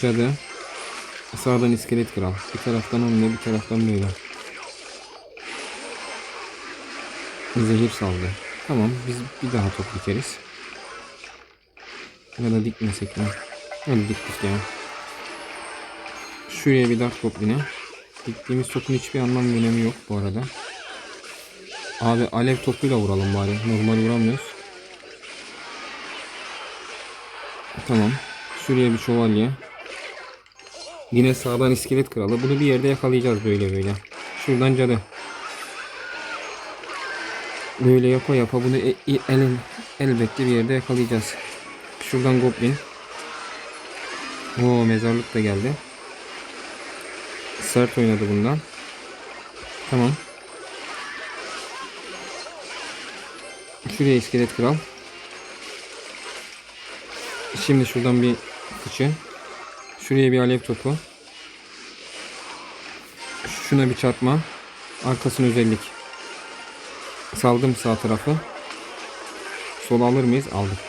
Cadı. Sağdan iskelet kral. Bir taraftan onunla bir taraftan böyle. Zehir saldı. Tamam biz bir daha top dikeriz. Ya da dikmesek mi? Hadi diktik ya. Şuraya bir dart top yine. Diktiğimiz topun hiçbir anlam önemi yok bu arada. Abi alev topuyla vuralım bari. Normal vuramıyoruz. Tamam. Şuraya bir şövalye. Yine sağdan iskelet kralı. Bunu bir yerde yakalayacağız böyle böyle. Şuradan cadı. Böyle yapa yapa bunu e- e- el, elbette bir yerde yakalayacağız. Şuradan goblin. Oo mezarlık da geldi. Sert oynadı bundan. Tamam. Şuraya iskelet kral. Şimdi şuradan bir fıçı. Şuraya bir alev topu. Şuna bir çarpma. Arkasını özellik. Saldım sağ tarafı. Sol alır mıyız? Aldık.